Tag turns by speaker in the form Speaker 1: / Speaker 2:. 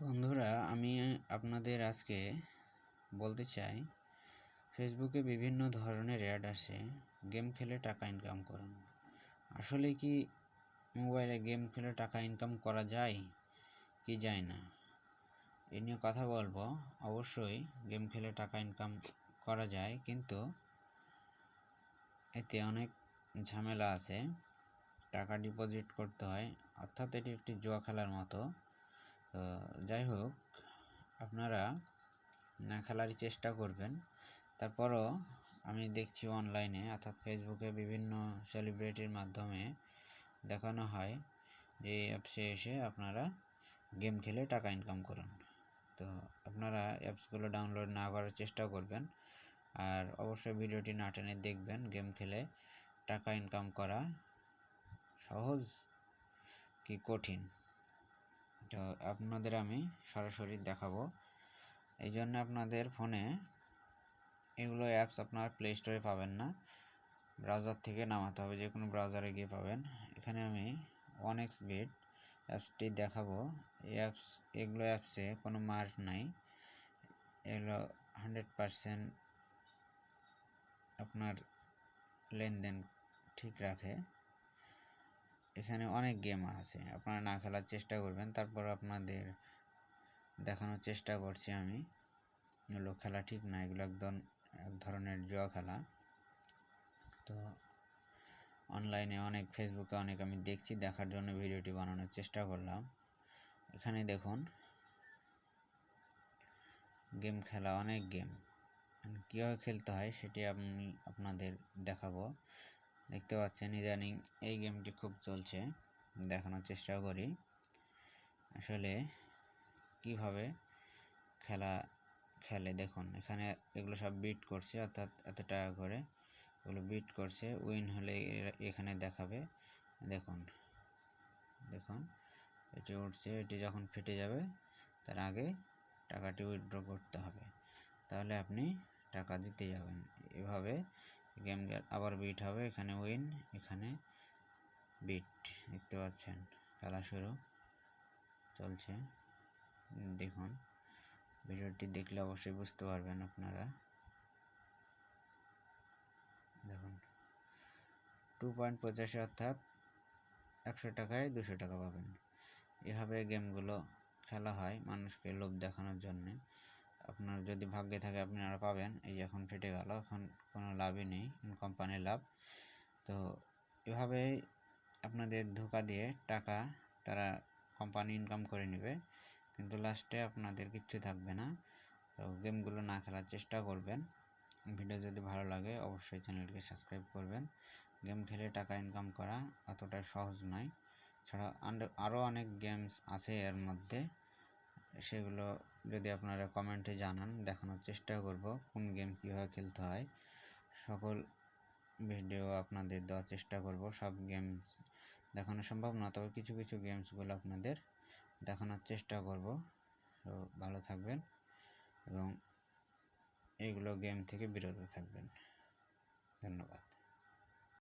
Speaker 1: বন্ধুরা, আমি আপনাদের আজকে বলতে চাই, ফেসবুকে বিভিন্ন ধরনের অ্যাড আসে, গেম খেলে টাকা ইনকাম করুন আসলে কি মোবাইলে গেম খেলে টাকা ইনকাম করা যায়? কি যায় না? এ নিয়ে কথা বলব। অবশ্যই গেম খেলে টাকা ইনকাম করা যায়, কিন্তু এতে অনেক ঝামেলা আছে। টাকা ডিপোজিট করতে হয়, অর্থাৎ এটি একটি জুয়া খেলার মতো। তো যাই হোক, আপনারা না খেলারই চেষ্টা করবেন। তারপরও আমি দেখছি অনলাইনে অর্থাৎ ফেসবুকে বিভিন্ন সেলিব্রিটির মাধ্যমে দেখানো হয় যে অ্যাপসে এসে আপনারা গেম খেলে টাকা ইনকাম করুন। তো আপনারা অ্যাপসগুলো ডাউনলোড না করার চেষ্টা করবেন। আর অবশ্যই ভিডিওটি না টেনে দেখবেন গেম খেলে টাকা ইনকাম করা সহজ কি কঠিন। তো আপনাদের আমি সরাসরি দেখাবো। এই জন্য আপনাদের ফোনে এগুলো অ্যাপস আপনার প্লে স্টোরে পাবেন না। ব্রাউজার থেকে নামাতে হবে যে কোনো ব্রাউজারে গিয়ে পাবেন। এখানে আমি ওয়ান এক্স বিট অ্যাপসটি দেখাবো। এই অ্যাপস এগুলো অ্যাপসে কোনো মার্ক নাই। এগুলো হান্ড্রেড পারসেন্ট আপনার লেনদেন ঠিক রাখে। এখানে অনেক গেম আছে। আপনারা না খেলার চেষ্টা করবেন, তারপর আপনাদের দেখানোর চেষ্টা করছি আমি। এগুলো খেলা ঠিক না, এগুলো একদম এক ধরনের জুয়া খেলা। তো অনলাইনে অনেক ফেসবুকে অনেক আমি দেখছি, দেখার জন্য ভিডিওটি বানানোর চেষ্টা করলাম। এখানে দেখুন গেম খেলা, অনেক গেম কীভাবে খেলতে হয় সেটি আমি আপনাদের দেখাবো। দেখতে পাচ্ছেন ইদানিং এই গেমটি খুব চলছে। দেখানোর চেষ্টা করি। আসলে কীভাবে খেলা খেলে দেখুন, এখানে এগুলো সব বিট করছে, অর্থাৎ এত টাকা করে এগুলো বিট করছে উইন হলে এখানে দেখাবে। দেখুন দেখুন, এটি উঠছে, এটি যখন ফেটে যাবে, তার আগে টাকাটি উইথড্র করতে হবে। তাহলে আপনি টাকা দিতে যাবেন। এভাবে গেম আবার বিট হবে, এখানে উইন এখানে বিট দেখতে পাচ্ছেন, খেলা শুরু চলছে দেখুন, ভিডিওটি দেখলে অবশ্যই বুঝতে পারবেন আপনারা। দেখুন টু পয়েন্ট পঁচাশি অর্থাৎ একশো টাকায় দুশো টাকা পাবেন। এভাবে গেমগুলো খেলা হয় মানুষকে লোভ দেখানোর জন্যে। আপনার যদি ভাগ্যে থাকে আপনি আরও পাবেন। এই যে এখন ফেটে গেল, এখন কোনো লাভই নেই কোম্পানির লাভ। তো এভাবে আপনাদের ধোকা দিয়ে টাকা তারা কোম্পানি ইনকাম করে নেবে, কিন্তু লাস্টে আপনাদের কিচ্ছু থাকবে না। তো গেমগুলো না খেলার চেষ্টা করবেন। ভিডিও যদি ভালো লাগে, অবশ্যই চ্যানেলকে সাবস্ক্রাইব করবেন। গেম খেলে টাকা ইনকাম করা অতটা সহজ নয়। ছাড়া আরও অনেক গেমস আছে এর মধ্যে। সেগুলো যদি আপনারা কমেন্টে জানান, দেখানোর চেষ্টা করব কোন গেম কীভাবে খেলতে হয়। সকল ভিডিও আপনাদের দেওয়ার চেষ্টা করব, সব গেমস দেখানো সম্ভব না, তবে কিছু কিছু গেমসগুলো আপনাদের দেখানোর চেষ্টা করব। তো ভালো থাকবেন এবং এইগুলো গেম থেকে বিরত থাকবেন। ধন্যবাদ।